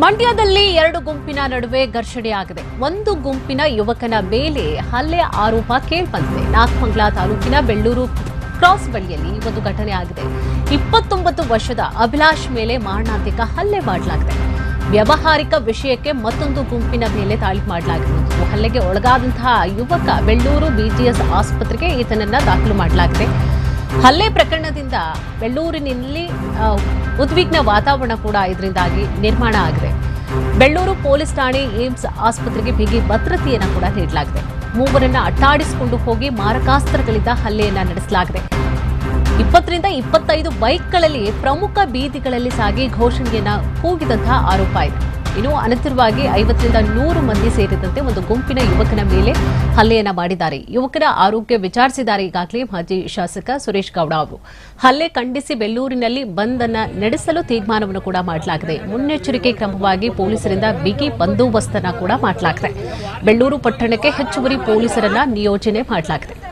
ಮಂಡ್ಯದಲ್ಲಿ ಎರಡು ಗುಂಪಿನ ನಡುವೆ ಘರ್ಷಣೆಯಾಗಿದೆ ಒಂದು ಗುಂಪಿನ ಯುವಕನ ಮೇಲೆ ಹಲ್ಲೆ ಆರೋಪ ಕೇಳ್ಬಂದಿದೆ. ನಾಗಮಂಗ್ಲಾ ತಾಲೂಕಿನ ಬೆಳ್ಳೂರು ಕ್ರಾಸ್ ಬಳಿಯಲ್ಲಿ ಒಂದು ಘಟನೆ ಆಗಿದೆ. ಇಪ್ಪತ್ತೊಂಬತ್ತು ವರ್ಷದ ಅಭಿಲಾಷ್ ಮೇಲೆ ಮಾರಣಾಂತಿಕ ಹಲ್ಲೆ ಮಾಡಲಾಗಿದೆ. ವ್ಯವಹಾರಿಕ ವಿಷಯಕ್ಕೆ ಮತ್ತೊಂದು ಗುಂಪಿನ ಮೇಲೆ ತಾಳಿ ಮಾಡಲಾಗಿರುವುದು ಹಲ್ಲೆಗೆ ಒಳಗಾದಂತಹ ಯುವಕ ಬೆಳ್ಳೂರು ಬಿಜಿಎಸ್ ಆಸ್ಪತ್ರೆಗೆ ಈತನನ್ನ ದಾಖಲು ಮಾಡಲಾಗಿದೆ. ಹಲ್ಲೆ ಪ್ರಕರಣದಿಂದ ಬೆಳ್ಳೂರಿನಲ್ಲಿ ಉದ್ವಿಗ್ನ ವಾತಾವರಣ ಕೂಡ ಇದರಿಂದಾಗಿ ನಿರ್ಮಾಣ ಆಗಿದೆ. ಬೆಳ್ಳೂರು ಪೊಲೀಸ್ ಠಾಣೆ ಏಮ್ಸ್ ಆಸ್ಪತ್ರೆಗೆ ಬಿಗಿ ಭದ್ರತೆಯನ್ನು ಕೂಡ ನೀಡಲಾಗಿದೆ. ಮೂವರನ್ನ ಅಟ್ಟಾಡಿಸಿಕೊಂಡು ಹೋಗಿ ಮಾರಕಾಸ್ತ್ರಗಳಿಂದ ಹಲ್ಲೆಯನ್ನ ನಡೆಸಲಾಗಿದೆ. ಇಪ್ಪತ್ತರಿಂದ ಇಪ್ಪತ್ತೈದು ಬೈಕ್ಗಳಲ್ಲಿ ಪ್ರಮುಖ ಬೀದಿಗಳಲ್ಲಿ ಸಾಗಿ ಘೋಷಣೆಯನ್ನ ಕೂಗಿದಂತಹ ಆರೋಪ ಇದೆ. ಇನ್ನು ಅನಂತರವಾಗಿ ಐವತ್ತರಿಂದ ನೂರು ಮಂದಿ ಸೇರಿದಂತೆ ಒಂದು ಗುಂಪಿನ ಯುವಕನ ಮೇಲೆ ಹಲ್ಲೆಯನ್ನ ಮಾಡಿದ್ದಾರೆ. ಯುವಕರ ಆರೋಗ್ಯ ವಿಚಾರಿಸಿದ್ದಾರೆ ಈಗಾಗಲೇ ಮಾಜಿ ಶಾಸಕ ಸುರೇಶ್ ಗೌಡ ಅವರು. ಹಲ್ಲೆ ಖಂಡಿಸಿ ಬೆಳ್ಳೂರಿನಲ್ಲಿ ಬಂದ್ ನಡೆಸಲು ತೀರ್ಮಾನವನ್ನು ಕೂಡ ಮಾಡಲಾಗಿದೆ. ಮುನ್ನೆಚ್ಚರಿಕೆ ಕ್ರಮವಾಗಿ ಪೊಲೀಸರಿಂದ ಬಿಗಿ ಬಂದೋಬಸ್ತನ್ನ ಕೂಡ ಮಾಡಲಾಗಿದೆ. ಬೆಳ್ಳೂರು ಪಟ್ಟಣಕ್ಕೆ ಹೆಚ್ಚುವರಿ ಪೊಲೀಸರನ್ನ ನಿಯೋಜನೆ ಮಾಡಲಾಗಿದೆ.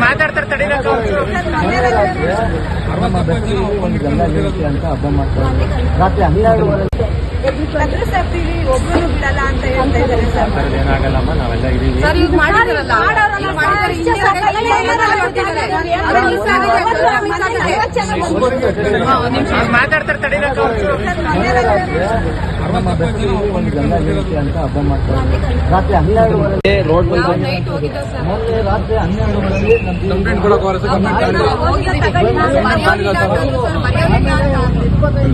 ಮಾತಾಡ್ತಾರೆ ಹಬ್ಬ ಮಾಡ್ತಾರೆ ರಾತ್ರಿ ಒಬ್ರು ಬಿಡಲ್ಲ ಅಂತ ಹೇಳ್ತಾ ಇದ್ದಾರೆ ಸರ್ ಏನಾಗಲ್ಲಮ್ಮ ನಾವೆಲ್ಲ ಇದೀವಿ ರಾತ್ರಿ ಹನ್ನೆರಡುವರೆ ರೋಡ್ ರಾತ್ರಿ ಹನ್ನೆರಡುವರೆಗೆ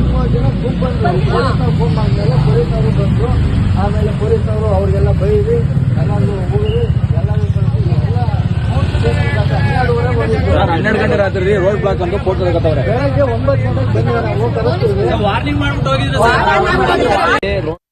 ಮೂವತ್ತು ಜನ ಗುಂಪು ಫೋನ್ ಮಾಡಿದ್ಮೇಲೆ ಪೊಲೀಸರು ಬಂದರು ಆಮೇಲೆ ಪೊಲೀಸರು ಅವ್ರಿಗೆಲ್ಲ ಬೈದು ಎಲ್ಲರೂ ಹೋಗಿ ಎಲ್ಲರೂ ಹನ್ನೆರಡು ಗಂಟೆ ರಾತ್ರಿ ರೋಡ್ ಬ್ಲಾಕ್ ಅಂತ ಫೋಟೋ ತಗೋತಾವ್ರೆ ವಾರ್ನಿಂಗ್ ಮಾಡ್ಬಿಟ್ಟು ಹೋಗಿದ್ರೆ